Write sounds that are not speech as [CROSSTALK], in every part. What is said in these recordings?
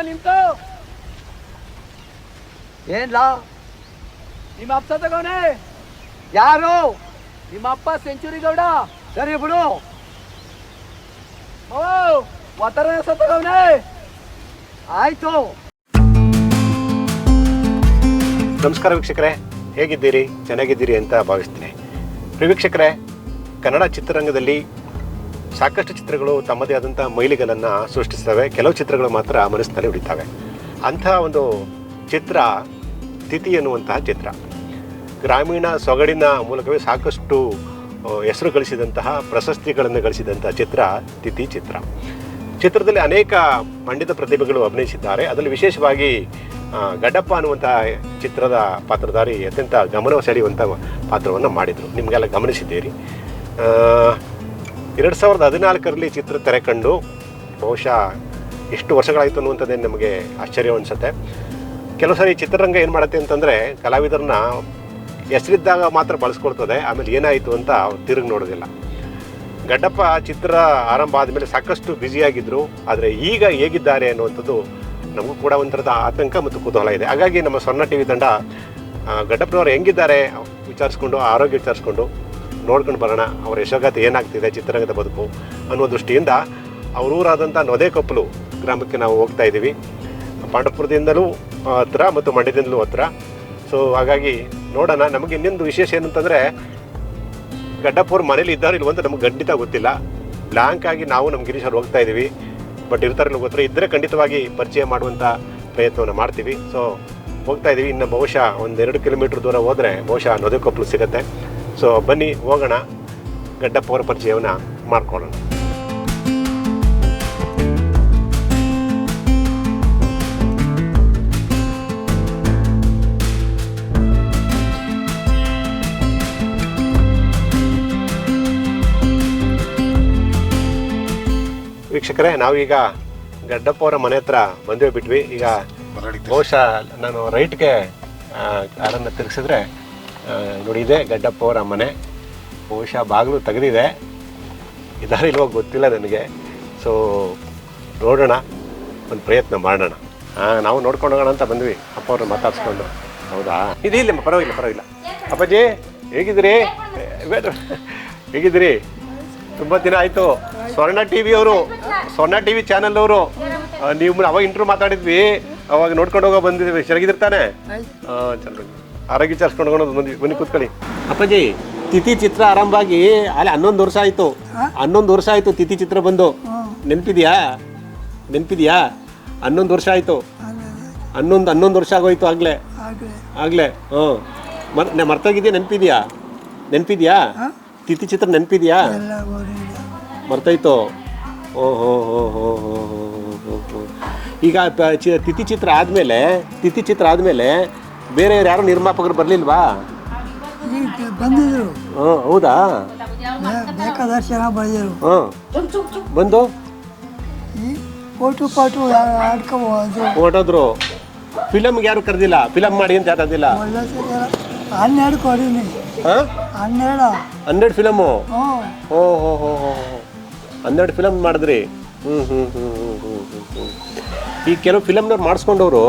ನಿಂತ್ಕೊ ನಿಂತ್ಕೊ. ಏನ್ಲ? ನಿಮ್ಮ ಅಪ್ಪ ತಗೋನೆ. ಯಾರು? ನಿಮ್ಮ ಅಪ್ಪ ಸೆಂಚುರಿ ಗೌಡ ಸರಿ ಬಿಡು. ಓ ಸತ್ತಗವನೆ ಆಯ್ತು. ನಮಸ್ಕಾರ ವೀಕ್ಷಕರೇ. ಹೇಗಿದ್ದೀರಿ? ಚೆನ್ನಾಗಿದ್ದೀರಿ ಅಂತ ಭಾವಿಸ್ತೀನಿ. ವೀಕ್ಷಕರೇ, ಕನ್ನಡ ಚಿತ್ರರಂಗದಲ್ಲಿ ಸಾಕಷ್ಟು ಚಿತ್ರಗಳು ತಮ್ಮದೇ ಆದಂಥ ಮೈಲಿಗಲನ್ನು ಸೃಷ್ಟಿಸ್ತವೆ ಕೆಲವು ಚಿತ್ರಗಳು ಮಾತ್ರ ಮನಸ್ಸಿನಲ್ಲಿ ಉಳಿತಾವೆ. ಅಂಥ ಒಂದು ಚಿತ್ರ, ತಿಥಿ ಎನ್ನುವಂತಹ ಚಿತ್ರ. ಗ್ರಾಮೀಣ ಸೊಗಡಿನ ಮೂಲಕವೇ ಸಾಕಷ್ಟು ಹೆಸರು ಗಳಿಸಿದಂತಹ, ಪ್ರಶಸ್ತಿಗಳನ್ನು ಗಳಿಸಿದಂತಹ ಚಿತ್ರ, ತಿಥಿ ಚಿತ್ರ. ಚಿತ್ರದಲ್ಲಿ ಅನೇಕ ಪಂಡಿತ ಪ್ರತಿಭೆಗಳು ಅಭಿನಯಿಸಿದ್ದಾರೆ. ಅದರಲ್ಲಿ ವಿಶೇಷವಾಗಿ ಗಡ್ಡಪ್ಪ ಅನ್ನುವಂಥ ಚಿತ್ರದ ಪಾತ್ರಧಾರಿ ಅತ್ಯಂತ ಗಮನ ಸೆಳೆಯುವಂಥ ಪಾತ್ರವನ್ನು ಮಾಡಿದರು. ನಿಮಗೆಲ್ಲ ಗಮನಿಸಿದ್ದೀರಿ. ಎರಡು ಸಾವಿರದ ಹದಿನಾಲ್ಕರಲ್ಲಿ ಚಿತ್ರ ತೆರೆ ಕಂಡು ಬಹುಶಃ ಎಷ್ಟು ವರ್ಷಗಳಾಯಿತು ಅನ್ನುವಂಥದ್ದೇ ನಮಗೆ ಆಶ್ಚರ್ಯ ಅನಿಸುತ್ತೆ. ಕೆಲವು ಸಾರಿ ಚಿತ್ರರಂಗ ಏನು ಮಾಡುತ್ತೆ ಅಂತಂದರೆ ಕಲಾವಿದರನ್ನ ಹೆಸರಿದ್ದಾಗ ಮಾತ್ರ ಬಳಸ್ಕೊಳ್ತದೆ, ಆಮೇಲೆ ಏನಾಯಿತು ಅಂತ ತಿರುಗಿ ನೋಡೋದಿಲ್ಲ. ಗಡ್ಡಪ್ಪ ಚಿತ್ರ ಆರಂಭ ಆದಮೇಲೆ ಸಾಕಷ್ಟು ಬ್ಯುಸಿಯಾಗಿದ್ದರು ಆದರೆ ಈಗ ಹೇಗಿದ್ದಾರೆ ಅನ್ನುವಂಥದ್ದು ನಮಗೂ ಕೂಡ ಒಂಥರದ ಆತಂಕ ಮತ್ತು ಕುತೂಹಲ ಇದೆ. ಹಾಗಾಗಿ ನಮ್ಮ ಸ್ವರ್ಣ ಟಿ ವಿ ತಂಡ ಗಡ್ಡಪ್ಪನವರು ಹೆಂಗಿದ್ದಾರೆ ವಿಚಾರಿಸ್ಕೊಂಡು, ಆರೋಗ್ಯ ವಿಚಾರಿಸ್ಕೊಂಡು ನೋಡ್ಕೊಂಡು ಬರೋಣ. ಅವರ ಯಶೋಗಾತಿ ಏನಾಗ್ತಿದೆ, ಚಿತ್ರರಂಗದ ಬದುಕು ಅನ್ನೋ ದೃಷ್ಟಿಯಿಂದ ಅವ್ರ ಊರಾದಂಥ ನೊದೇಕೊಪ್ಪಲು ಗ್ರಾಮಕ್ಕೆ ನಾವು ಹೋಗ್ತಾ ಇದ್ದೀವಿ. ಪಾಂಡವಪುರದಿಂದಲೂ ಹತ್ರ ಮತ್ತು ಮಂಡ್ಯದಿಂದಲೂ ಹತ್ರ. ಸೊ ಹಾಗಾಗಿ ನೋಡೋಣ, ನಮಗೆ ಇನ್ನೊಂದು ವಿಶೇಷ ಏನಂತಂದರೆ ಗಡ್ಡಪ್ಪವ್ರ ಮನೇಲಿ ಇದ್ದಾರೆ ಇಲ್ವ ಅಂತ ನಮ್ಗೆ ಖಂಡಿತ ಗೊತ್ತಿಲ್ಲ. ಬ್ಲಾಂಕ್ ಆಗಿ ನಾವು ನಮ್ಮ ಗಿರೀಶ್ ಅವ್ರು ಹೋಗ್ತಾ ಇದ್ದೀವಿ. ಬಟ್ ಇರ್ತಾರಿಲ್ಲ ಗೊತ್ತಿಲ್ಲ ಇದ್ದರೆ ಖಂಡಿತವಾಗಿ ಪರಿಚಯ ಮಾಡುವಂಥ ಪ್ರಯತ್ನವನ್ನು ಮಾಡ್ತೀವಿ. ಸೊ ಹೋಗ್ತಾ ಇದ್ದೀವಿ. ಇನ್ನು ಬಹುಶಃ ಒಂದೆರಡು ಕಿಲೋಮೀಟ್ರ್ ದೂರ ಹೋದರೆ ಬಹುಶಃ ನೊದಕೊಪ್ಪಲು ಸಿಗುತ್ತೆ. ಸೊ ಬನ್ನಿ ಹೋಗೋಣ. ಗಡ್ಡಪ್ಪವರ ಪರಿಚಯವನ್ನು ಮಾಡ್ಕೊಳ್ಳೋಣ. ವೀಕ್ಷಕರೇ ನಾವೀಗ ಗಡ್ಡಪ್ಪ ಅವರ ಮನೆ ಹತ್ರ ಬಂದೇ ಬಿಟ್ವಿ. ಈಗ ಬಹುಶಃ ನಾನು ರೈಟ್ಗೆ ಕಾರನ್ನು ತಿರುಗಿಸಿದ್ರೆ ನೋಡಿ ಇದೆ ಗಡ್ಡಪ್ಪ ಅವರ ಮನೆ. ಬಹುಶಃ ಬಾಗಿಲು ತೆಗೆದಿದೆ. ಇದಾರೆ ಇಲ್ವೋ ಗೊತ್ತಿಲ್ಲ ನನಗೆ. ಸೊ ನೋಡೋಣ ಒಂದು ಪ್ರಯತ್ನ ಮಾಡೋಣ. ಹಾಂ ನಾವು ನೋಡ್ಕೊಂಡು ಹೋಗೋಣ ಅಂತ ಬಂದ್ವಿ. ಅಪ್ಪ ಅವ್ರನ್ನ ಮಾತಾಡ್ಸ್ಕೊಂಡು. ಹೌದಾ? ಇದು ಇಲ್ಲ ಪರವಾಗಿಲ್ಲ ಪರವಾಗಿಲ್ಲ. ಅಪ್ಪಾಜಿ ಹೇಗಿದ್ರಿ. ಹೇಗಿದ್ದೀರಿ? ತುಂಬ ದಿನ ಆಯಿತು. ಸ್ವರ್ಣ ಟಿ ವಿ ಅವರು ಸ್ವರ್ಣ ಟಿ ವಿ ಚಾನಲ್ ಅವರು ನೀವು ಅವಾಗ ಇಂಟ್ರೂ ಮಾತಾಡಿದ್ವಿ. ಅವಾಗ ನೋಡ್ಕೊಂಡು ಹೋಗೋ ಬಂದಿದ್ವಿ ಚೆನ್ನಾಗಿದ್ದಿರ್ತಾನೆ ಹಾಂ ಚೆನ್ನಾಗಿ ಆರೋಗ್ಯ ಚಾರ್ಸ್ಕೊಂಡು ಹೋಗೋಣ ಬಂದ್ವಿ ಬನ್ನಿ ಕೂತ್ಕೊಳ್ಳಿ. ಅಪ್ಪಾಜಿ ತಿಥಿ ಚಿತ್ರ ಆರಂಭ ಆಗಿ ಅಲ್ಲಿ ಹನ್ನೊಂದು ವರ್ಷ ಆಯಿತು. ಹನ್ನೊಂದು ವರ್ಷ ಆಯಿತು ತಿಥಿ ಚಿತ್ರ ಬಂದು. ನೆನಪಿದೆಯಾ? ನೆನಪಿದ್ಯಾ? ಹನ್ನೊಂದು ವರ್ಷ ಆಯಿತು. ಹನ್ನೊಂದು ಹನ್ನೊಂದು ವರ್ಷ ಆಗೋಯ್ತು ಆಗಲೇ. ಆಗಲೇ. ಹ್ಞೂ. ಮರ್ತ ನಾ ಮರ್ತೋಗಿದ್ಯಾ? ನೆನಪಿದ್ಯಾ? ನೆನಪಿದ್ಯಾ? ತಿಥಿ ಚಿತ್ರ ನೆನಪಿದೆಯಾ? ಮರ್ತೋಯ್ತು. ಓ ಹೋ ಹೋ ಹೋ ಹೋ ಹೋ ಹೋ ಹೋ. ಈಗ ಚಿ- ತಿಥಿ ಚಿತ್ರ ಆದಮೇಲೆ ತಿಥಿ ಚಿತ್ರ ಆದಮೇಲೆ ಬೇರೆ ಯಾರು ನಿರ್ಮಾಪಕರು ಬರಲಿಲ್ವಾ? ಬಂದಿದ್ರು. ಹ್ಞೂ ಹೌದಾ? ಬೇಕಾದಷ್ಟು ಜನ ಬಂದಿದ್ರು. ಹ್ಞೂ ಬಂದು? ಈ ಫೋಟೋ ಪಾಟು ಆಡ್ಕೋಬೋದು ಹೊರಟೋದ್ರು ಫಿಲಮ್ಗೆ ಯಾರು ಕರೆದಿಲ್ಲ? ಫಿಲಮ್ ಮಾಡಿ ಅಂತ ಯಾರು ಹನ್ನೆರಡು ಕೊಡೀನಿ. ಹಾಂ? ಹನ್ನೆರಡು. ಹನ್ನೆರಡು ಫಿಲಮು ಓ ಹೋ ಹೋ ಹೋ ಹೋ. ಹನ್ನೆರಡು ಫಿಲಮ್ ಮಾಡಿದ್ರಿ? ಹ್ಞೂ ಹ್ಞೂ ಹ್ಞೂ ಹ್ಞೂ ಹ್ಞೂ ಹ್ಞೂ ಹ್ಞೂ ಈ ಕೆಲವು ಫಿಲಮ್ನವ್ರು ಮಾಡಿಸ್ಕೊಂಡವರು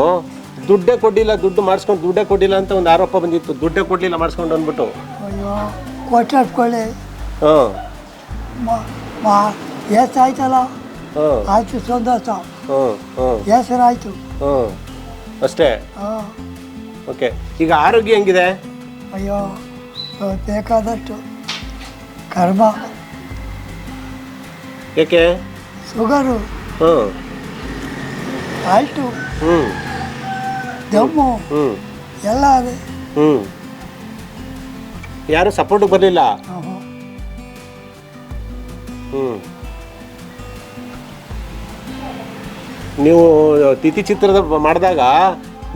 ದುಡ್ಡೇ ಕೊಡ್ಲಿಲ್ಲ ದುಡ್ಡು ಮಾಡಿಸ್ಕೊಂಡು ದುಡ್ಡೇ ಕೊಡ್ಲಿಲ್ಲ ಅಂತ ಒಂದು ಆರೋಪ ಬಂದಿತ್ತು. ದುಡ್ಡೇ ಕೊಡ್ಲಿಲ್ಲ ಮಾಡಿಸ್ಕೊಂಡು ಅಂದ್ಬಿಟ್ಟು. ಅಯ್ಯೋ ಕೊಟ್ಟಿಟ್ಕೊಳ್ಳಿ ಹಾಂ. ಎಷ್ಟು ಆಯ್ತಲ್ಲ ಹಾಂ. ಆಯ್ತು ಸಂತೋಷ. ಹಾಂ ಹಾಂ. ಹೆಸರಾಯ್ತು. ಹಾಂ ಅಷ್ಟೇ? ಹಾಂ. ಓಕೆ ಈಗ ಆರೋಗ್ಯ ಹೆಂಗಿದೆ? ಅಯ್ಯೋ ಬೇಕಾದಷ್ಟು ಕರ್ಮ. ಯಾಕೆ ಶುಗರು. ಹಾಂ. ಆಯಿತು. ಹ್ಞೂ ದಮ್ಮು. ಎಲ್ಲ ಅದೇ. ಹ್ಞೂ ಯಾರು ಸಪೋರ್ಟಿಗೆ ಬರಲಿಲ್ಲ? ಹ್ಞೂ ಹ್ಞೂ ನೀವು ತಿಥಿ ಚಿತ್ರದ ಮಾಡಿದಾಗ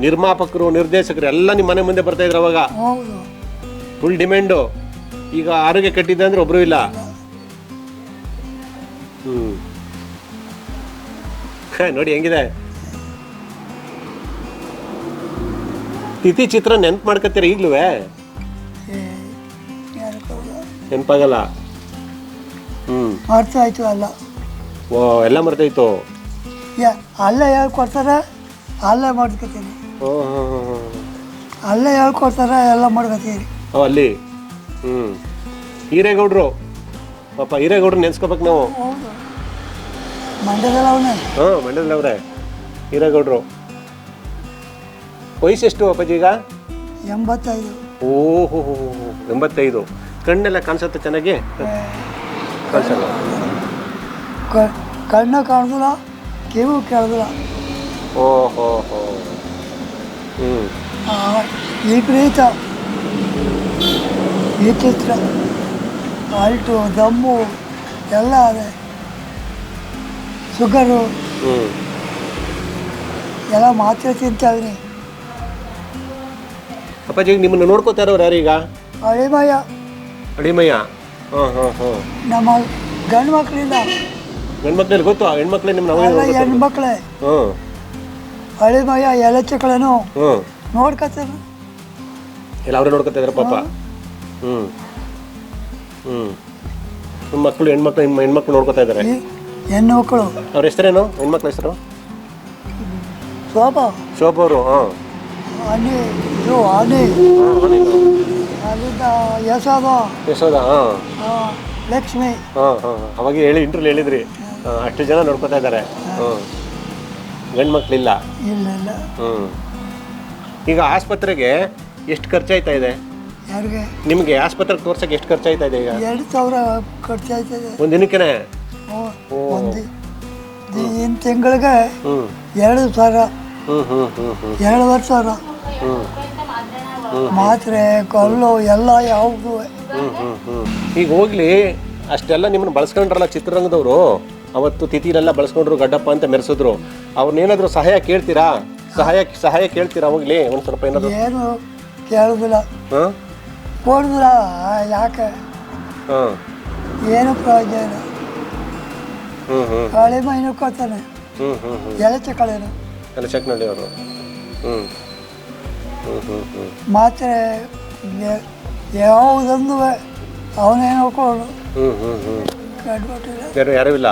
ನಿರ್ಮಾಪಕರು ನಿರ್ದೇಶಕರು ಎಲ್ಲ ನಿಮ್ಮ ಮನೆ ಮುಂದೆ ಬರ್ತಾ ಇದ್ರು ಅವಾಗ. ಹೌದು. ಫುಲ್ ಡಿಮ್ಯಾಂಡು ಈಗ ಆರೋಗ್ಯ ಕಟ್ಟಿದ್ದೆ ಅಂದ್ರೆ ಒಬ್ಬರು ಇಲ್ಲ. ಹ್ಞೂ ನೋಡಿ ಹೆಂಗಿದೆ. ತಿಥಿ ಚಿತ್ರ ನೆನ್ಪು ಮಾಡ್ಕೊತೀರ ಈಗ್ಲೂ ಏ ಹ್ಮ್. ನೆನಪಾಗಲ್ಲ ಹ್ಞೂ ಮರ್ತಾಯ್ತು ಅಲ್ಲ. ಓ ಎಲ್ಲ ಮರ್ತೈತು ಅಲ್ಲ ಅಲ್ಲೇ ಕೊಡ್ತಾರ? ಅಲ್ಲೇ ಮಾಡ್ಕೊತೀನಿ ಓ ಯಾವ ಕೊಡ್ತಾರ. ಅಲ್ಲೇ ಎಲ್ಲ ಮಾಡ್ಕೊತೀನಿ ಓ ಅಲ್ಲಿ? ಹ್ಮ್. ಹೀರೇಗೌಡ್ರು. ಪಾಪ ಹಿರೇಗೌಡ್ರು ನೆನ್ಸ್ಕೋಬೇಕು ನಾವು. ಮಂಡ್ಯದಲ್ಲಿ ಅವನೇ? ಹಾಂ ಅವರೇ. ಹಿರೇಗೌಡ್ರು. ವಯಸ್ಸೆಷ್ಟು ಅಪ್ಪಾಜಿ ಈಗ? ಎಂಬತ್ತೈದು. ಓಹೋ ಎಂಬತ್ತೈದು. ಕಣ್ಣೆಲ್ಲ ಕಾಣಿಸುತ್ತೆ ಚೆನ್ನಾಗಿ? ಕಾಣಿಸಲ್ಲ? ಕ- ಕಣ್ಣು ಕಾಣ್ದಿಲ್ಲ ಕಿವು ಕೇಳ್ದಿಲ್ಲ. ಓ ಹೋ. ಹ್ಞೂ ಆ, ವಿಪರೀತ. ವಿಚಿತ್ರ. ಅಲ್ಟು ದಮ್ಮು ಎಲ್ಲ ಅದೇ. ಶುಗರು. ಹ್ಞೂ ಎಲ್ಲ ಮಾತ್ರೆ ತಿಂತಾವ್ರಿ. ಅಪ್ಪಾಜಿ ಈಗ ನಿಮ್ಮನ್ನು ನೋಡ್ಕೋತಾ ಇರೋರು ಯಾರೀಗ ಅಳಿಮಯ್ಯ. ಅಡಿಮಯ್ಯ ಹಾಂ ಹಾಂ ಹಾಂ. ನಮ್ಮ ಗಂಡು ಮಕ್ಕಳಿಂದ ಹೆಣ್ಮಕ್ಳಲ್ಲಿ ಗೊತ್ತು? ಹೆಣ್ಮಕ್ಳೇ ನಿಮ್ಮ ಎಲ್ಲ ನಾವು ಹೆಣ್ಮಕ್ಳೇ. ಹ್ಞೂ ಅಳಿಮಯ ಎಲೆಚಕಳನು ಹ್ಞೂ ನೋಡ್ಕೊತಾರ ಎಲ್ಲ ಅವರೇ ನೋಡ್ಕೊತಾ ಇದ್ದಾರೆ ಪಾಪ. ಹ್ಞೂ ಹ್ಞೂ ನಿಮ್ಮ ಮಕ್ಕಳು ಹೆಣ್ಮಕ್ಳು ನಿಮ್ಮ ಹೆಣ್ಮಕ್ಳು ನೋಡ್ಕೊತಾ ಇದ್ದಾರೆ ಈ ಹೆಣ್ಣು ಮಕ್ಕಳು. ಅವ್ರ ಹೆಸರೇನು? ಹೆಣ್ಮಕ್ಳ ಹೆಸರು? ಶೋಭಾ. ಶೋಭಾ ಅವರು ಹಾಂ. ಆನೆ ಇದು ಆನೆ. ಅಲ್ಲಿಂದ ಯಶೋದ ಯಶೋದ ಹಾಂ. ಲಕ್ಷ್ಮಿ. ಹಾಂ ಹಾಂ ಅವಾಗ ಹೇಳಿ ಇಂಟ್ರಲ್ಲಿ ಹೇಳಿದ್ರಿ. ಅಷ್ಟು ಜನ ನೋಡ್ಕೊತಾ ಇದ್ದಾರೆ. ಹ್ಞೂ ಗಂಡು ಮಕ್ಕಳಿಲ್ಲ ಇಲ್ಲ ಇಲ್ಲ. ಹ್ಞೂ ಈಗ ಆಸ್ಪತ್ರೆಗೆ ಎಷ್ಟು ಖರ್ಚಾಯ್ತಾ ಇದೆ? ಯಾರಿಗೆ? ನಿಮಗೆ ಆಸ್ಪತ್ರೆಗೆ ತೋರ್ಸಕ್ಕೆ ಎಷ್ಟು ಖರ್ಚಾಯ್ತಾ ಇದೆ ಈಗ? ಎರಡು ಸಾವಿರ ಖರ್ಚಾಯ್ತದೆ ಒಂದು ದಿನಕ್ಕೆ ಹ್ಞೂ. ಓ. ಒಂದು ತಿಂಗಳಿಗೆ ಹ್ಞೂ ಎರಡು ಸಾವಿರ. ಸಾವಿರ ಹ್ಞೂ ಮಾತ್ರೆ ಕಲ್ಲು ಎಲ್ಲ ಯಾವುದು. ಈಗ ಹೋಗ್ಲಿ ಅಷ್ಟೆಲ್ಲ ನಿಮ್ಮನ್ನ ಬಳಸ್ಕೊಂಡ್ರಲ್ಲ ಚಿತ್ರರಂಗದವರು? ಅವತ್ತು ತಿಥಿಲೆಲ್ಲ ಬಳಸ್ಕೊಂಡ್ರು ಗಡ್ಡಪ್ಪ ಅಂತ ಮೆರೆಸಿದ್ರು. ಅವ್ರನ್ನೇನಾದರೂ ಸಹಾಯ ಕೇಳ್ತೀರಾ? ಸಹಾಯ ಸಹಾಯ ಕೇಳ್ತೀರಾ ಹೋಗ್ಲಿ? ಒಂದು ಸ್ವಲ್ಪ ಏನಾದರೂ ಏನು ಕೇಳುದಿಲ್ಲ. ಹಾಂ? ಕೊಡುದಿಲ್ಲ ಯಾಕೆ? ಹಾಂ. ಏನು ಪ್ರಯೋಜನ ಇಲ್ಲ. ಹ್ಞೂ ಹ್ಞೂ ಹಳೆ ಹ್ಞೂ ಹ್ಞೂ ಹ್ಞೂ ಎಲೆ ಚಕಳೇನು ಎಲ್ಲ ಚೆಕ್ನಳ್ಳಿ ಅವರು ಹ್ಞೂ ಹ್ಞೂ ಹ್ಞೂ ಹ್ಞೂ ಮಾತ್ರೆ ಯ- ಯಾವುದೊಂದು ಅವನೇ ನೋಡ್ಕೊಳ್ಳೋದು. ಹ್ಞೂ ಹ್ಞೂ ಹ್ಞೂ ಬೇರೆ ಯಾರೂ ಇಲ್ಲ?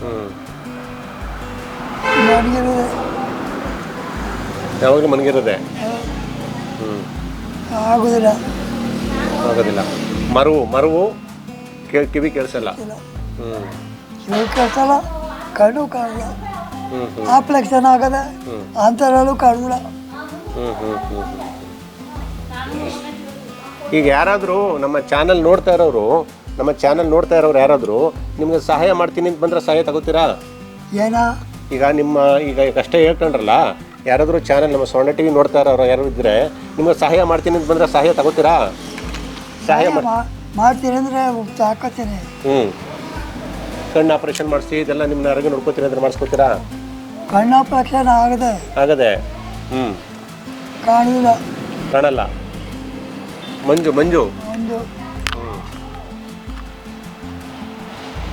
ಹ್ಞೂ ನನಗಿರೋದೆ ಯಾವಾಗಲೂ ಮನಗಿರೋದೆ ಹ್ಞೂ ಆಗೋದಿಲ್ಲ. ಆಗೋದಿಲ್ಲ. ಮರುವು ಮರುವು ಕೇ- ಕಿವಿ ಕೇಳಿಸಲ್ಲ ಇಲ್ಲ ಹ್ಞೂ ಕಿವಿ ಕೇಳ್ಸಲ್ಲ ಕಣ್ಣು ಕಾಣಲ್ಲ. ಆಪ್ರೇಷನ್ ಆಗದೆ ಅಂತರಲ್ಲೂ ಕಾಣಲ್ಲ ಈಗ ಯಾರಾದರೂ ನಮ್ಮ ಚಾನಲ್ ನೋಡ್ತಾ ಇರೋರು ನಮ್ಮ ಚಾನಲ್ ನೋಡ್ತಾ ಇರೋರು ಯಾರಾದರೂ ನಿಮ್ಗೆ ಸಹಾಯ ಮಾಡ್ತೀನಿ ಅಂತ ಬಂದರೆ ಸಹಾಯ ತಗೋತೀರಾ? ಏನ? ಈಗ ನಿಮ್ಮ ಈಗ ಕಷ್ಟ ಹೇಳ್ಕೊಂಡ್ರಲ್ಲ ಯಾರಾದರೂ ಚಾನಲ್ ನಮ್ಮ ಸ್ವರ್ಣ ಟಿ ವಿ ನೋಡ್ತಾ ಇರೋರು ಯಾರು ಇದ್ದರೆ ನಿಮ್ಗೆ ಸಹಾಯ ಮಾಡ್ತೀನಿ ಅಂತ ಬಂದರೆ ಸಹಾಯ ತಗೋತೀರಾ? ಸಹಾಯ ಮಾಡ್ತೀನಿ ಅಂದರೆ ಹ್ಞೂ ಕಣ್ಣು ಆಪರೇಷನ್ ಮಾಡಿಸಿ ಇದೆಲ್ಲ ನಿಮ್ಮನ್ನ ಆರೋಗ್ಯ ನೋಡ್ಕೋತೀರ ಅಂದ್ರೆ ಮಾಡಿಸ್ಕೋತೀರಾ? ಕಣ್ಣು ಆಪರೇಷನ್ ಆಗದೆ ಆಗದೆ? ಹ್ಞೂ ಕಾಣಿಲ್ಲ ಕಾಣಲ್ಲ. ಮಂಜು ಮಂಜು. ಒಂದು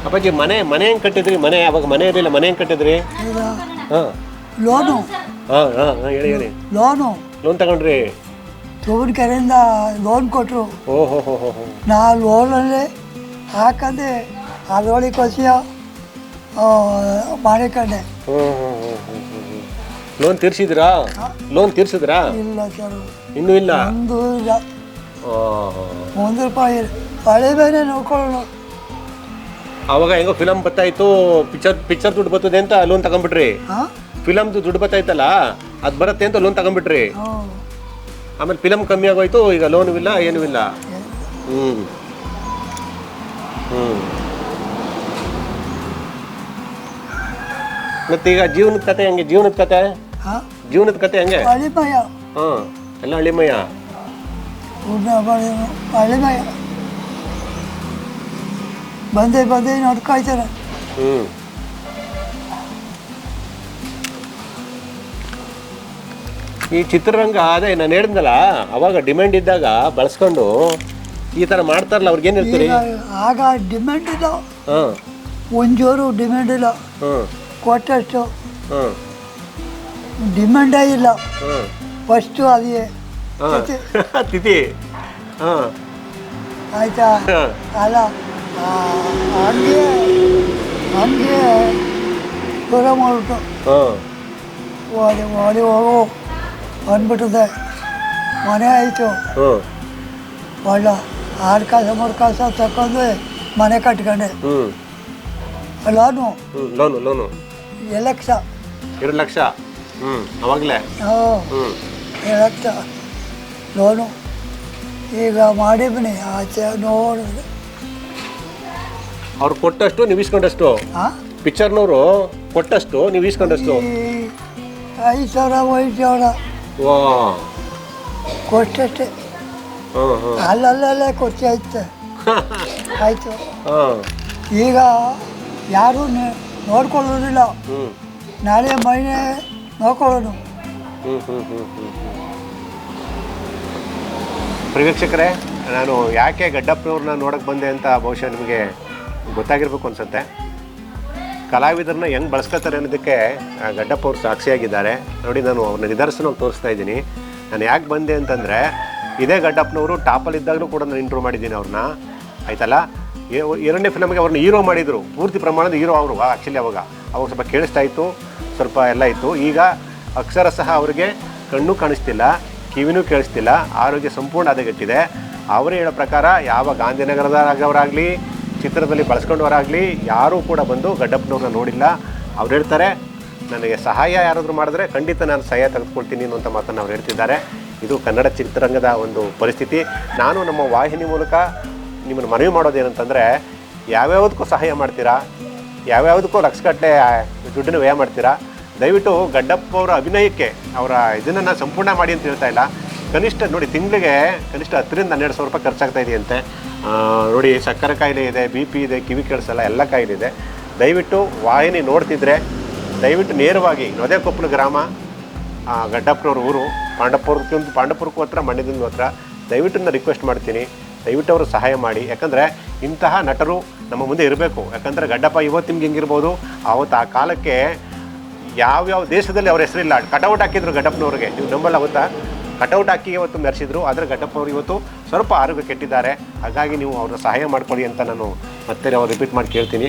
ಅಪ್ಪಾಜಿ ಮನೆ ಮನೆ ಹೆಂಗೆ ಕಟ್ಟಿದ್ರಿ? ಮನೆ ಅವಾಗ ಮನೆ ಇರಲಿಲ್ಲ ಮನೆ ಹೆಂಗೆ ಕಟ್ಟಿದ್ರಿ? ಇದು ಹಾಂ. ಲೋನು. ಹಾಂ ಹಾಂ ಹೇಳಿ ಹೇಳಿ. ಲೋನು. ಲೋನ್ ತಗೊಂಡ್ರಿ? ಕೆರೆಯಿಂದ ಲೋನ್ ಕೊಟ್ಟರು ಓ ಹೋ ಹೋ ಹೋ ಹೋ ನಾ ಲೋನಲ್ಲಿ ಹಾಕಂದೆ ಅದರೊಳಗೆ ಕೊಸಿಯ ಹ್ಞೂ ಲೋನ್ ತೀರ್ಸಿದ್ರಾ ಲೋನ್ ತೀರ್ಸಿದ್ರಾ ಇಲ್ಲ ಸರ್ ಇನ್ನೂ ಇಲ್ಲ ಒಂದು ಇಲ್ಲ ಒಂದು ರೂಪಾಯಿ. ಹಳೆ ಬೇರೆ ನೋಡ್ಕೊಳ್ಳೋಣ ಅವಾಗ ಹೆಂಗೋ ಫಿಲಮ್ ಬತ್ತಾಯ್ತು ಪಿಕ್ಚರ್ ಪಿಕ್ಚರ್ ದುಡ್ಡು ಬರ್ತದೆ ಅಂತ ಲೋನ್ ತಗೊಂಡ್ಬಿಟ್ರಿ ಫಿಲಮ್ದು ದುಡ್ಡು ಬತ್ತಾಯ್ತಲ್ಲ ಅದು ಬರುತ್ತೆ ಅಂತ ಲೋನ್ ತಗೊಂಡ್ಬಿಟ್ರಿ ಆಮೇಲೆ ಫಿಲಮ್ ಕಮ್ಮಿ ಆಗೋಯ್ತು ಈಗ ಲೋನು ಇಲ್ಲ ಏನೂ? ಇಲ್ಲ ಹ್ಞೂ ಹ್ಞೂ ಮತ್ತೀಗ ಜೀವನದ ಕತೆ ಹೆಂಗೆ? ಜೀವನದ ಕತೆ? ಹಾಂ? ಜೀವನದ ಕತೆ ಹೆಂಗೆ? ಅಳಿಮಯ. ಹಾಂ ಎಲ್ಲ ಊಟ ಮಾಡಿದ್ರು ಅಳಿಮಯ. ಬಂದೇ ಬಂದೇ ನೋಡ್ಕೊಯ್ತಾರೆ ಹ್ಞೂ ಈ ಚಿತ್ರರಂಗ ಅದೇ ನಾನು ಹೇಳಿದ್ನಲ್ಲ ಅವಾಗ ಡಿಮ್ಯಾಂಡ್ ಇದ್ದಾಗ ಬಳಸ್ಕೊಂಡು ಈ ಥರ ಮಾಡ್ತಾರಲ್ಲ ಅವ್ರಿಗೆ ಹೇಳ್ತೀರಿ? ಈಗ ಆಗ ಡಿಮ್ಯಾಂಡ್ ಇಲ್ಲ. ಹಾಂ. ಒಂಚೂರು ಡಿಮ್ಯಾಂಡ್ ಇಲ್ಲ. ಹಾಂ. ಕೊಟ್ಟಷ್ಟು ಹಾಂ. ಡಿಮ್ಯಾಂಡೇ ಇಲ್ಲ. ಫಸ್ಟು ಅದೇ. ಹಾಂ. ತಿಥಿ. [LAUGHS] ಹಾಂ. ಆಯ್ತಾ? ಹಾಂ. ಅಲ್ಲ ಆ, ಹಂಗೆ ಹಂಗೆ ದೂರ ಮಾಡ್ಬಿಟ್ಟು. ಹಾಂ. ಓಡಿ ಓಡಿ ಹೋಗು ಅಂದ್ಬಿಟ್ಟಿದೆ. ಮನೆ ಆಯಿತು. ಒಳ್ಳೆ ಆರು ಕಾಸ ಮೂರು ಕಾಸ ತಗೊಂಡು ಮನೆ ಕಟ್ಕೊಂಡೆ. ಹ್ಞೂ ಲೋನು? ಹ್ಞೂ ಲೋನು ಲೋನು. ಎರಡು ಲಕ್ಷ. ಎರಡು ಲಕ್ಷ? ಹ್ಞೂ ಅವಾಗಲೇ? ಹ್ಞೂ ಹ್ಞೂ ಎರಡು ಲಕ್ಷ. ಲೋನು ಈಗ ಮಾಡಿದ್ದೀನಿ ಆಚೆ ನೋಡಿದ್ರೆ ಅವ್ರು ಕೊಟ್ಟಷ್ಟು ನೀವು ಇಸ್ಕೊಂಡಷ್ಟು ಹಾಂ ಪಿಕ್ಚರ್ನವರು ಕೊಟ್ಟಷ್ಟು ನೀವು ಇಸ್ಕೊಂಡಷ್ಟು ಐದು ಸಾವಿರ ಐದು ಸಾವಿರ. ವಾ. ಕೊಟ್ಟಷ್ಟೇ. ಹಾಂ ಹಾಂ. ಅಲ್ಲಲ್ಲೇ ಕೊಚ್ಚಿ ಆಯ್ತು. [LAUGHS] ಆಯಿತು. ಹಾಂ. ಈಗ ಯಾರೂ ನೋಡ್ಕೊಳ್ಳೋದಿಲ್ಲ. ಹ್ಞೂ ನಾಳೆ ಮೈನೆ ನೋಡ್ಕೊಳ್ಳೋದು. ಹ್ಞೂ ಹ್ಞೂ ಹ್ಞೂ ಹ್ಞೂ ಪ್ರಿವೀಕ್ಷಕರೇ ನಾನು ಯಾಕೆ ಗಡ್ಡಪ್ಪನವ್ರನ್ನ ನೋಡಕ್ಕೆ ಬಂದೆ ಅಂತ ಬಹುಶಃ ನಿಮಗೆ ಗೊತ್ತಾಗಿರ್ಬೇಕು ಅನ್ಸುತ್ತೆ. ಕಲಾವಿದರನ್ನ ಹೆಂಗ್ ಬಳಸ್ಕೊತಾರೆ ಅನ್ನೋದಕ್ಕೆ ಗಡ್ಡಪ್ಪ ಅವ್ರು ಸಾಕ್ಷಿಯಾಗಿದ್ದಾರೆ. ನೋಡಿ ನಾನು ಅವ್ರನ್ನ ನಿದರ್ಶನ ತೋರಿಸ್ತಾ ಇದ್ದೀನಿ. ನಾನು ಯಾಕೆ ಬಂದೆ ಅಂತಂದರೆ ಇದೇ ಗಡ್ಡಪ್ಪನವರು ಟಾಪಲ್ಲಿದ್ದಾಗಲೂ ಕೂಡ ನಾನು ಇಂಟ್ರೂ ಮಾಡಿದ್ದೀನಿ ಅವ್ರನ್ನ ಆಯ್ತಲ್ಲ? ಎರಡನೇ ಫಿಲಮ್ಗೆ ಅವ್ರನ್ನ ಹೀರೋ ಮಾಡಿದರು. ಪೂರ್ತಿ ಪ್ರಮಾಣದ ಹೀರೋ ಅವರು. ಆ್ಯಕ್ಚುಲಿ ಅವಾಗ ಅವಾಗ ಸ್ವಲ್ಪ ಕೇಳಿಸ್ತಾ ಇತ್ತು, ಸ್ವಲ್ಪ ಎಲ್ಲ ಇತ್ತು. ಈಗ ಅಕ್ಷರ ಸಹ ಅವರಿಗೆ ಕಣ್ಣು ಕಾಣಿಸ್ತಿಲ್ಲ, ಕಿವಿನೂ ಕೇಳಿಸ್ತಿಲ್ಲ, ಆರೋಗ್ಯ ಸಂಪೂರ್ಣ ಹದಗೆಟ್ಟಿದೆ ಅವರು ಹೇಳೋ ಪ್ರಕಾರ ಯಾವ ಗಾಂಧಿನಗರದವರಾಗಲಿ, ಚಿತ್ರದಲ್ಲಿ ಬಳಸ್ಕೊಂಡವರಾಗಲಿ, ಯಾರೂ ಕೂಡ ಬಂದು ಗಡ್ಡಪ್ಪನವ್ರನ್ನ ನೋಡಿಲ್ಲ. ಅವ್ರು ಹೇಳ್ತಾರೆ, ನನಗೆ ಸಹಾಯ ಯಾರಾದರೂ ಮಾಡಿದ್ರೆ ಖಂಡಿತ ನಾನು ಸಹಾಯ ತೆಗೆದುಕೊಳ್ತೀನಿ ಅನ್ನುವಂಥ ಮಾತನ್ನು ಅವ್ರು ಹೇಳ್ತಿದ್ದಾರೆ. ಇದು ಕನ್ನಡ ಚಿತ್ರರಂಗದ ಒಂದು ಪರಿಸ್ಥಿತಿ. ನಾನು ನಮ್ಮ ವಾಹಿನಿ ಮೂಲಕ ನಿಮ್ಮನ್ನು ಮನವಿ ಮಾಡೋದೇನಂತಂದರೆ, ಯಾವ್ಯಾವುದಕ್ಕೂ ಸಹಾಯ ಮಾಡ್ತೀರಾ? ಯಾವ್ಯಾವುದಕ್ಕೂ ಲಕ್ಷಗಟ್ಟಲೆ ದುಡ್ಡನ್ನು ವ್ಯಯ ಮಾಡ್ತೀರಾ? ದಯವಿಟ್ಟು ಗಡ್ಡಪ್ಪ ಅವರ ಅಭಿನಯಕ್ಕೆ ಅವರ ಇದನ್ನು ಸಂಪೂರ್ಣ ಮಾಡಿ ಅಂತ ಹೇಳ್ತಾ ಇಲ್ಲ. ಕನಿಷ್ಠ ನೋಡಿ, ತಿಂಗಳಿಗೆ ಕನಿಷ್ಠ ಹತ್ತರಿಂದ ಹನ್ನೆರಡು ಸಾವಿರ ರೂಪಾಯಿ ಖರ್ಚಾಗ್ತಾ ಇದೆಯಂತೆ. ನೋಡಿ, ಸಕ್ಕರೆ ಕಾಯಿಲೆ ಇದೆ, ಬಿ ಪಿ ಇದೆ, ಕಿವಿ ಕೆಡಿಸಲ್ಲ, ಎಲ್ಲ ಕಾಯಿಲೆ ಇದೆ. ದಯವಿಟ್ಟು ವಾಹಿನಿ ನೋಡ್ತಿದ್ರೆ, ದಯವಿಟ್ಟು ನೇರವಾಗಿ ನೊದೆಕೊಪ್ಪಲು ಗ್ರಾಮ ಗಡ್ಡಪ್ಪನವ್ರ ಊರು ಪಾಂಡಪುರಕ್ಕಿಂತ ಪಾಂಡಪುರಕ್ಕೂ ಹತ್ರ, ಮಂಡ್ಯದಿಂದ ಹತ್ರ, ದಯವಿಟ್ಟು ನಾನು ರಿಕ್ವೆಸ್ಟ್ ಮಾಡ್ತೀನಿ. ದಯವಿಟ್ಟು ಅವರು ಸಹಾಯ ಮಾಡಿ. ಯಾಕಂದರೆ ಇಂತಹ ನಟರು ನಮ್ಮ ಮುಂದೆ ಇರಬೇಕು. ಯಾಕಂದರೆ ಗಡ್ಡಪ್ಪ ಇವತ್ತು ನಿಮ್ಗೆ ಹೆಂಗಿರ್ಬೋದು? ಆವತ್ತು ಆ ಕಾಲಕ್ಕೆ ಯಾವ್ಯಾವ ದೇಶದಲ್ಲಿ ಅವ್ರ ಹೆಸರಿಲ್ಲ. ಕಟೌಟ್ ಹಾಕಿದ್ರು ಗಡ್ಡಪ್ಪನವ್ರಿಗೆ. ನೀವು ನಂಬಲ್ಲ ಗೊತ್ತಾ? ಕಟೌಟ್ ಹಾಕಿ ಇವತ್ತು ಮೆರೆಸಿದ್ರು. ಆದರೆ ಗಡ್ಡಪ್ಪನವರು ಇವತ್ತು ಸ್ವಲ್ಪ ಆರೋಗ್ಯ ಕೆಟ್ಟಿದ್ದಾರೆ. ಹಾಗಾಗಿ ನೀವು ಅವ್ರನ್ನ ಸಹಾಯ ಮಾಡ್ಕೊಳ್ಳಿ ಅಂತ ನಾನು ಮತ್ತೆ ಅವ್ರು ರಿಪೀಟ್ ಮಾಡಿ ಕೇಳ್ತೀನಿ.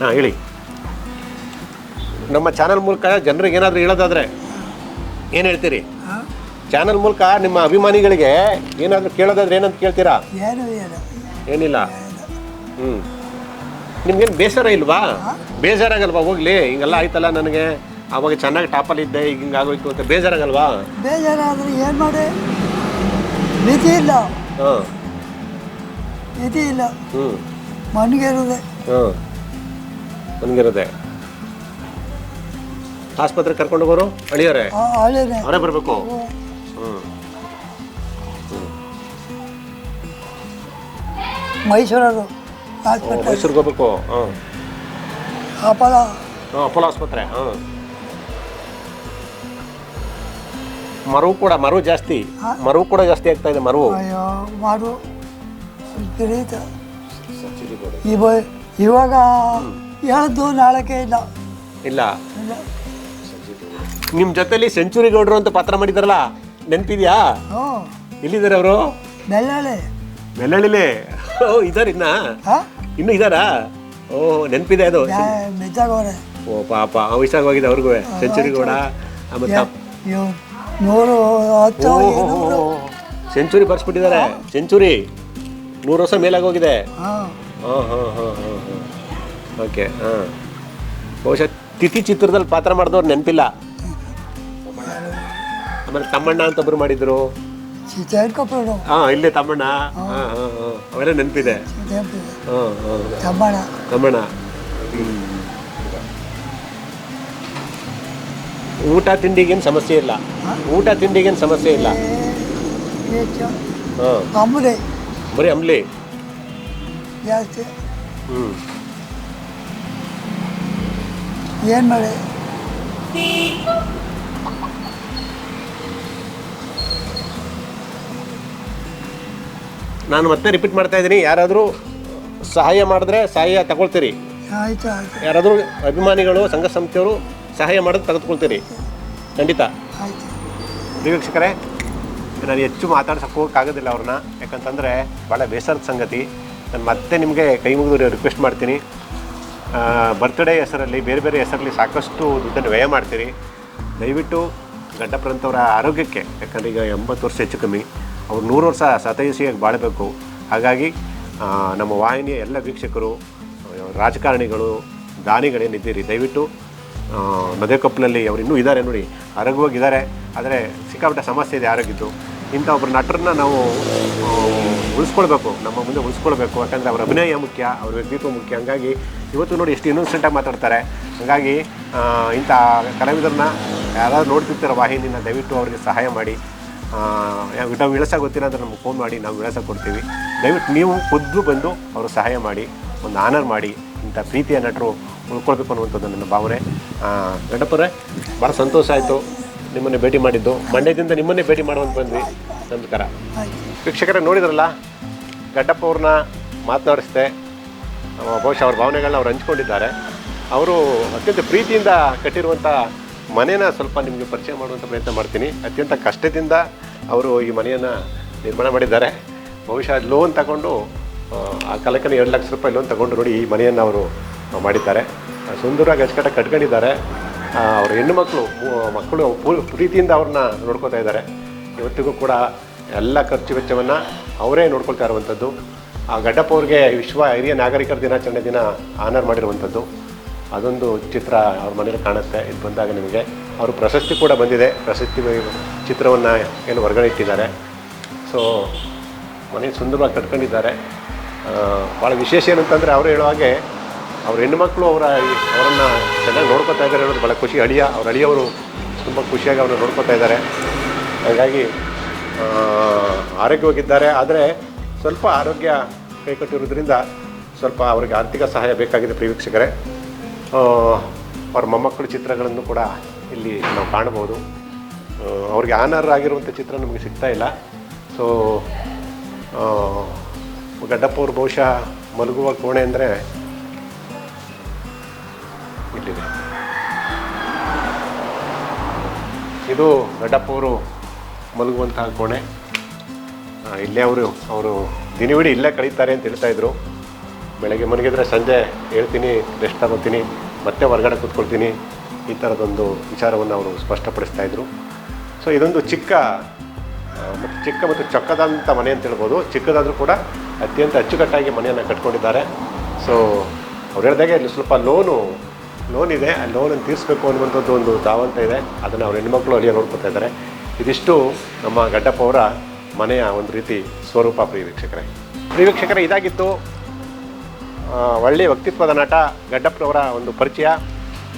ಹಾಂ, ಹೇಳಿ. ನಮ್ಮ ಚಾನಲ್ ಮೂಲಕ ಜನರಿಗೆ ಏನಾದರೂ ಹೇಳೋದಾದರೆ ಏನು ಹೇಳ್ತೀರಿ? ಚಾನಲ್ ಮೂಲಕ ನಿಮ್ಮ ಅಭಿಮಾನಿಗಳಿಗೆ ಏನಾದರೂ ಕೇಳೋದಾದ್ರೆ ಏನಂತ ಕೇಳ್ತೀರಾ? ಏನು ಏನು? ಏನಿಲ್ಲ. ಹ್ಞೂ ನಿಮ್ಗೇನು ಬೇಸರ ಇಲ್ವಾ? ಬೇಜಾರಾಗಲ್ವಾ? ಹೋಗ್ಲಿ ಹಿಂಗೆಲ್ಲ ಆಯ್ತಲ್ಲ ನನಗೆ. ಅವಾಗ ಚೆನ್ನಾಗಿ ಟಾಪಲ್ಲಿ ಇದ್ದೆ ಈಗ ಹಿಂಗೆ ಆಗೋಯ್ತು ಅಂತ ಬೇಜಾರಾಗಲ್ವಾ? ಬೇಜಾರಾದ್ರೆ ಏನು ಮಾಡಿ? ಮಿತಿ ಇಲ್ಲ. ಹಾಂ. ಮಿತಿ ಇಲ್ಲ. ಹ್ಞೂ ಮಣ್ಣಿಗೆರುದೆ. ಹಾಂ. ಆಸ್ಪತ್ರೆಗೆ ಕರ್ಕೊಂಡು ಹೋಗೋರು? ಅಳಿಯೋರೆ ಹಳೇನೆ ಅವರೇ ಬರಬೇಕು. ಮೈಸೂರರು ಹಾಸ್ಪಿಟಲ್ ಮೈಸೂರಿಗೆ ಹೋಗ್ಬೇಕು. ಹಾಂ. ಅಪಲ ಹಾಂ ಅಪೋಲೋ ಆಸ್ಪತ್ರೆ. ಹಾಂ. ಮರವು ಕೂಡ ಮರವು ಜಾಸ್ತಿ. ಮರವು ಕೂಡ ಜಾಸ್ತಿ ಆಗ್ತಾ ಇದೆ ಮರವು ಅಯ್ಯೋ ಮಾಡು ಇವ ಇವಾಗ ಹೇಳದ್ದು ನಾಳಕ್ಕೆ ಇಲ್ಲ. ಇಲ್ಲ. ಇಲ್ಲ. ನಿಮ್ಮ ಜೊತೆಲಿ ಸೆಂಚುರಿ ಗೌಡರು ಅಂತ ಪಾತ್ರ ಮಾಡಿದಾರಲ್ಲ ನೆನಪಿದ್ಯಾ? ಎಲ್ಲಿದ್ದಾರೆ ಅವರು? ಬೆಳ್ಳಾಳೆ. ಬೆಳ್ಳಳ್ಳಿಲೇ ಓ ಇದಾರ ಇನ್ನ? ಇನ್ನು ಇದಾರಾ? ಓ ನೆನಪಿದೆ ಅದು. ಮೆಚ್ಚಾಗವ್ರೆ ಓ ಪಾಪ ಹೋಗಿದೆ ಅವ್ರಿಗೂ. ಸೆಂಚುರಿ ಕೂಡ ಆಮೇಲೆ ಇವ್ ನೂರು ಹತ್ತು ಇನ್ನೂರು. ಸೆಂಚುರಿ ಬರ್ಸ್ಬಿಟ್ಟಿದ್ದಾರೆ. ಸೆಂಚುರಿ ನೂರು ವರ್ಷ ಮೇಲಾಗೋಗಿದೆ. ಹೋಗಿದೆ ಹಾಂ ಹಾಂ ಹಾಂ ಹಾಂ ಹಾಂ. ಓಕೆ ಹಾಂ. ಬಹುಶಃ ತಿಥಿ ಚಿತ್ರದಲ್ಲಿ ಪಾತ್ರ ಮಾಡಿದವ್ರು ನೆನಪಿಲ್ಲ. ಆಮೇಲೆ ತಮ್ಮಣ್ಣ ಅಂತ ಒಬ್ರು ಮಾಡಿದ್ರು. ಹಾಂ ಇಲ್ಲೇ ತಮ್ಮಣ್ಣ. ಹಾ. ಹಾಂ ಹಾಂ ಅವೆಲ್ಲ ನೆನಪಿದೆ. ಹಾ ಹಾ. ತಮ್ಮಣ ತಮ್ಮಣ್ಣ. ಹ್ಮ್. ಊಟ ತಿಂಡಿಗೇನು ಸಮಸ್ಯೆ ಇಲ್ಲ. ಊಟ ತಿಂಡಿಗೇನು ಸಮಸ್ಯೆ ಇಲ್ಲ. ಹೆಚ್ಚು ಹಾಂ. ಅಂಬುಲಿ ಬರೀ ಅಂಬ್ಲಿ ಜಾಸ್ತಿ. ಏನ್ ಏನು ಮಾಡಿ ನಾನು ಮತ್ತೆ ರಿಪೀಟ್ ಮಾಡ್ತಾ ಇದ್ದೀನಿ. ಯಾರಾದರೂ ಸಹಾಯ ಮಾಡಿದ್ರೆ ಸಹಾಯ ತಗೊಳ್ತೀರಿ. ಆಯ್ತು ಆಯ್ತು. ಯಾರಾದರೂ ಅಭಿಮಾನಿಗಳು ಸಂಘ ಸಂಸ್ಥೆಯವರು ಸಹಾಯ ಮಾಡೋದು ತೆಗೆದುಕೊಳ್ತೀರಿ. ಖಂಡಿತ. ಆಯ್ತು. ವೀಕ್ಷಕರೇ ನಾನು ಹೆಚ್ಚು ಮಾತಾಡ್ಸಕ್ಕೆ ಹೋಗೋಕ್ಕಾಗೋದಿಲ್ಲ ಅವ್ರನ್ನ. ಯಾಕಂತಂದರೆ ಭಾಳ ಬೇಸರದ ಸಂಗತಿ. ನಾನು ಮತ್ತೆ ನಿಮಗೆ ಕೈ ಮುಗಿದು ರಿಕ್ವೆಸ್ಟ್ ಮಾಡ್ತೀನಿ ಬರ್ತ್ಡೇ ಹೆಸರಲ್ಲಿ ಬೇರೆ ಬೇರೆ ಹೆಸರಲ್ಲಿ ಸಾಕಷ್ಟು ದುಡ್ಡನ್ನು ವ್ಯಯ ಮಾಡ್ತೀರಿ. ದಯವಿಟ್ಟು ಗಡ್ಡಪ್ಪರಂಥವ್ರ ಆರೋಗ್ಯಕ್ಕೆ ಯಾಕಂದರೆ ಈಗ ಎಂಬತ್ತು ವರ್ಷ ಹೆಚ್ಚು ಕಮ್ಮಿ. ಅವ್ರು ನೂರು ವರ್ಷ ಸತಯಸಿಯಾಗಿ ಬಾಳಬೇಕು. ಹಾಗಾಗಿ ನಮ್ಮ ವಾಹಿನಿಯ ಎಲ್ಲ ವೀಕ್ಷಕರು ರಾಜಕಾರಣಿಗಳು ದಾನಿಗಳೇನಿದ್ದೀರಿ ದಯವಿಟ್ಟು ಆ, ಅವರು ಇನ್ನೂ ಇದ್ದಾರೆ ನೋಡಿ. ಆರೋಗ್ಯವಾಗಿದ್ದಾರೆ ಆದರೆ ಸಿಕ್ಕಾಪಟ್ಟೆ ಸಮಸ್ಯೆ ಇದೆ ಆರೋಗ್ಯದ್ದು. ಇಂಥ ಒಬ್ಬರು ನಟರನ್ನ ನಾವು ಉಳಿಸ್ಕೊಳ್ಬೇಕು. ನಮ್ಮ ಮುಂದೆ ಉಳಿಸ್ಕೊಳ್ಬೇಕು. ಯಾಕಂದರೆ ಅವರ ಅಭಿನಯ ಮುಖ್ಯ ಅವ್ರ ವ್ಯಕ್ತಿತ್ವ ಮುಖ್ಯ. ಹಂಗಾಗಿ ಇವತ್ತು ನೋಡಿ ಎಷ್ಟು ಇನ್ನೊಸೆಂಟಾಗಿ ಮಾತಾಡ್ತಾರೆ. ಹಾಗಾಗಿ ಇಂಥ ಕಲಾವಿದರನ್ನ ಯಾರಾದ್ರು ನೋಡ್ತಿರ್ತಾರೋ ವಾಹಿನಿನ ದಯವಿಟ್ಟು ಅವರಿಗೆ ಸಹಾಯ ಮಾಡಿ. ನಾವು ವಿಳಾಸ ಗೊತ್ತಿಲ್ಲ ಅಂದರೆ ನಮ್ಗೆ ಫೋನ್ ಮಾಡಿ, ನಾವು ವಿಳಾಸ ಕೊಡ್ತೀವಿ. ದಯವಿಟ್ಟು ನೀವು ಖುದ್ದು ಬಂದು ಅವರು ಸಹಾಯ ಮಾಡಿ, ಒಂದು ಆನರ್ ಮಾಡಿ ಇಂಥ ಪ್ರೀತಿಯ ನಟರು ಉಳ್ಕೊಳ್ಬೇಕು ಅನ್ನುವಂಥದ್ದು ನನ್ನ ಭಾವನೆ. ಗಣಪರೇ ಭಾಳ ಸಂತೋಷ ಆಯಿತು ನಿಮ್ಮನ್ನೇ ಭೇಟಿ ಮಾಡಿದ್ದು. ಮಂಡ್ಯದಿಂದ ನಿಮ್ಮನ್ನೇ ಭೇಟಿ ಮಾಡುವಂತ ಬಂದ್ವಿ. ನಮಸ್ಕಾರ. ವೀಕ್ಷಕರೇ, ನೋಡಿದ್ರಲ್ಲ ಗಡ್ಡಪ್ಪ ಅವ್ರನ್ನ ಮಾತನಾಡಿಸ್ದೆ. ಬಹುಶಃ ಅವ್ರ ಭಾವನೆಗಳನ್ನ ಅವ್ರು ಹಂಚ್ಕೊಂಡಿದ್ದಾರೆ. ಅವರು ಅತ್ಯಂತ ಪ್ರೀತಿಯಿಂದ ಕಟ್ಟಿರುವಂಥ ಮನೇನ ಸ್ವಲ್ಪ ನಿಮಗೆ ಪರಿಚಯ ಮಾಡುವಂಥ ಪ್ರಯತ್ನ ಮಾಡ್ತೀನಿ. ಅತ್ಯಂತ ಕಷ್ಟದಿಂದ ಅವರು ಈ ಮನೆಯನ್ನು ನಿರ್ಮಾಣ ಮಾಡಿದ್ದಾರೆ. ಬಹುಶಃ ಲೋನ್ ತಗೊಂಡು ಆ, ಕಾಲಕ್ಕೆ ಎರಡು ಲಕ್ಷ ರೂಪಾಯಿ ಲೋನ್ ತಗೊಂಡು ನೋಡಿ ಈ ಮನೆಯನ್ನು ಅವರು ಮಾಡಿದ್ದಾರೆ. ಸುಂದರವಾಗಿ ಅಚ್ಚುಕಟ್ಟಾಗಿ ಕಟ್ಕೊಂಡಿದ್ದಾರೆ. ಅವ್ರ ಹೆಣ್ಣು ಮಕ್ಕಳು ಮಕ್ಕಳು ಪ್ರೀತಿಯಿಂದ ಅವ್ರನ್ನ ನೋಡ್ಕೋತಾ ಇದ್ದಾರೆ. ಇವತ್ತಿಗೂ ಕೂಡ ಎಲ್ಲ ಖರ್ಚು ವೆಚ್ಚವನ್ನು ಅವರೇ ನೋಡ್ಕೊಳ್ತಾ ಇರುವಂಥದ್ದು ಆ ಗಡ್ಡಪ್ಪ ಅವ್ರಿಗೆ ವಿಶ್ವ ಹಿರಿಯ ನಾಗರಿಕರ ದಿನಾಚರಣೆ ದಿನ ಆನರ್ ಮಾಡಿರುವಂಥದ್ದು ಅದೊಂದು ಚಿತ್ರ ಅವ್ರ ಮನೇಲಿ ಕಾಣುತ್ತೆ. ಇದು ಬಂದಾಗ ನಿಮಗೆ ಅವರು ಪ್ರಶಸ್ತಿ ಕೂಡ ಬಂದಿದೆ. ಪ್ರಶಸ್ತಿ ಚಿತ್ರವನ್ನು ಏನು ಹೊರಗಡೆ ಇಟ್ಟಿದ್ದಾರೆ. ಸೊ ಮನೆ ಸುಂದರವಾಗಿ ಕಟ್ಕೊಂಡಿದ್ದಾರೆ. ಭಾಳ ವಿಶೇಷ ಏನಂತಂದರೆ ಅವರು ಹೇಳೋ ಹಾಗೆ ಅವ್ರ ಹೆಣ್ಣುಮಕ್ಕಳು ಅವರ ಅವರನ್ನು ಚೆನ್ನಾಗಿ ನೋಡ್ಕೋತಾ ಇದ್ದಾರೆ ಅನ್ನೋದು ಭಾಳ ಖುಷಿ. ಅಳಿಯ ಅವ್ರ ಅಳಿಯವರು ತುಂಬ ಖುಷಿಯಾಗಿ ಅವ್ರನ್ನ ನೋಡ್ಕೋತಾ ಇದ್ದಾರೆ. ಹಾಗಾಗಿ ಆರೋಗ್ಯವಾಗಿದ್ದಾರೆ. ಆದರೆ ಸ್ವಲ್ಪ ಆರೋಗ್ಯ ಕೈಕಟ್ಟಿರೋದ್ರಿಂದ ಸ್ವಲ್ಪ ಅವರಿಗೆ ಆರ್ಥಿಕ ಸಹಾಯ ಬೇಕಾಗಿದೆ ಪ್ರಿಯ ವೀಕ್ಷಕರೇ. ಆ, ಅವ್ರ ಮೊಮ್ಮಕ್ಕಳ ಚಿತ್ರಗಳನ್ನು ಕೂಡ ಇಲ್ಲಿ ನಾವು ಕಾಣ್ಬೋದು ಅವ್ರಿಗೆ ಆನರ್ ಆಗಿರುವಂಥ ಚಿತ್ರ ನಮಗೆ ಸಿಗ್ತಾ ಇಲ್ಲ. ಸೊ ಗಡ್ಡಪ್ಪ ಅವರು ಬಹುಶಃ ಮಲಗುವ ಕೋಣೆ ಅಂದರೆ ಇಲ್ಲಿದೆ. ಇದು ಗಡ್ಡಪ್ಪವರು ಮಲಗುವಂತಹ ಕೋಣೆ. ಇಲ್ಲೇ ಅವರು ಅವರು ದಿನವಿಡೀ ಇಲ್ಲೇ ಕಳೀತಾರೆ ಅಂತ ಹೇಳ್ತಾ ಇದ್ರು. ಬೆಳಗ್ಗೆ ಮಲಗಿದ್ರೆ ಸಂಜೆ ಹೇಳ್ತೀನಿ ರೆಸ್ಟ್ ತಗೋತೀನಿ, ಮತ್ತೆ ಹೊರಗಡೆ ಕೂತ್ಕೊಳ್ತೀನಿ. ಈ ಥರದೊಂದು ವಿಚಾರವನ್ನು ಅವರು ಸ್ಪಷ್ಟಪಡಿಸ್ತಾ ಇದ್ರು. ಸೊ ಇದೊಂದು ಚಿಕ್ಕ ಮತ್ತು ಚಿಕ್ಕ ಮತ್ತು ಚೊಕ್ಕದಂಥ ಮನೆ ಅಂತ ಹೇಳ್ಬೋದು. ಚಿಕ್ಕದಾದರೂ ಕೂಡ ಅತ್ಯಂತ ಅಚ್ಚುಕಟ್ಟಾಗಿ ಮನೆಯನ್ನು ಕಟ್ಕೊಂಡಿದ್ದಾರೆ. ಸೊ ಅವ್ರು ಹೇಳಿದಾಗೆ ಇಲ್ಲಿ ಸ್ವಲ್ಪ ಲೋನು, ಲೋನ್ ಇದೆ. ಆ ಲೋನನ್ನು ತೀರಿಸ್ಬೇಕು ಅನ್ನುವಂಥದ್ದು ಒಂದು ದಾವಂತ ಇದೆ. ಅದನ್ನು ಅವ್ರ ಹೆಣ್ಮಕ್ಳು ಅಲ್ಲಿಯೇ ನೋಡ್ಕೊತಾ ಇದ್ದಾರೆ. ಇದಿಷ್ಟು ನಮ್ಮ ಗಡ್ಡಪ್ಪ ಅವರ ಮನೆಯ ಒಂದು ರೀತಿ ಸ್ವರೂಪ ಪ್ರಿಯ ವೀಕ್ಷಕರೇ, ಇದಾಗಿತ್ತು. ಒಳ್ಳೆಯ ವ್ಯಕ್ತಿತ್ವದ ನಟ, ಗಡ್ಡಪ್ಪನವರ ಒಂದು ಪರಿಚಯ,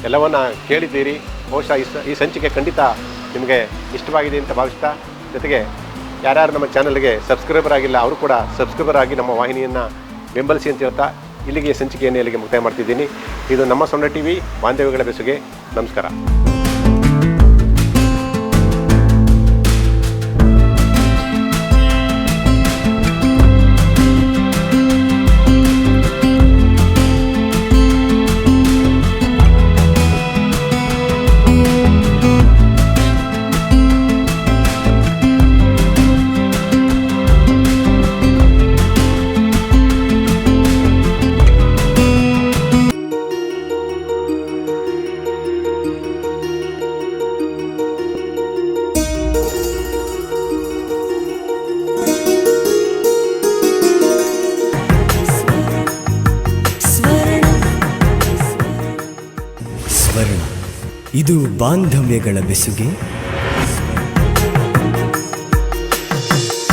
ಎಲ್ಲವನ್ನ ಕೇಳಿದ್ದೀರಿ. ಬಹುಶಃ ಈ ಈ ಸಂಚಿಕೆ ಖಂಡಿತ ನಿಮಗೆ ಇಷ್ಟವಾಗಿದೆ ಅಂತ ಭಾವಿಸ್ತಾ, ಜೊತೆಗೆ ಯಾರ್ಯಾರು ನಮ್ಮ ಚಾನಲ್ಗೆ ಸಬ್ಸ್ಕ್ರೈಬರ್ ಆಗಿಲ್ಲ, ಅವರು ಕೂಡ ಸಬ್ಸ್ಕ್ರೈಬರ್ ಆಗಿ ನಮ್ಮ ವಾಹಿನಿಯನ್ನು ಬೆಂಬಲಿಸಿ ಅಂತ ಹೇಳ್ತಾ, ಇಲ್ಲಿಗೆ ಸಂಚಿಕೆಯನ್ನು ಇಲ್ಲಿಗೆ ಮುಕ್ತಾಯ ಮಾಡ್ತಿದ್ದೀನಿ. ಇದು ನಮ್ಮ ಸೊನ್ನೆ ಟಿ ವಿ ಬಾಂಧವ್ಯಗಳ ಬೆಸುಗೆ. ನಮಸ್ಕಾರ. ಬಾಂಧವ್ಯಗಳ ಬೆಸುಗೆ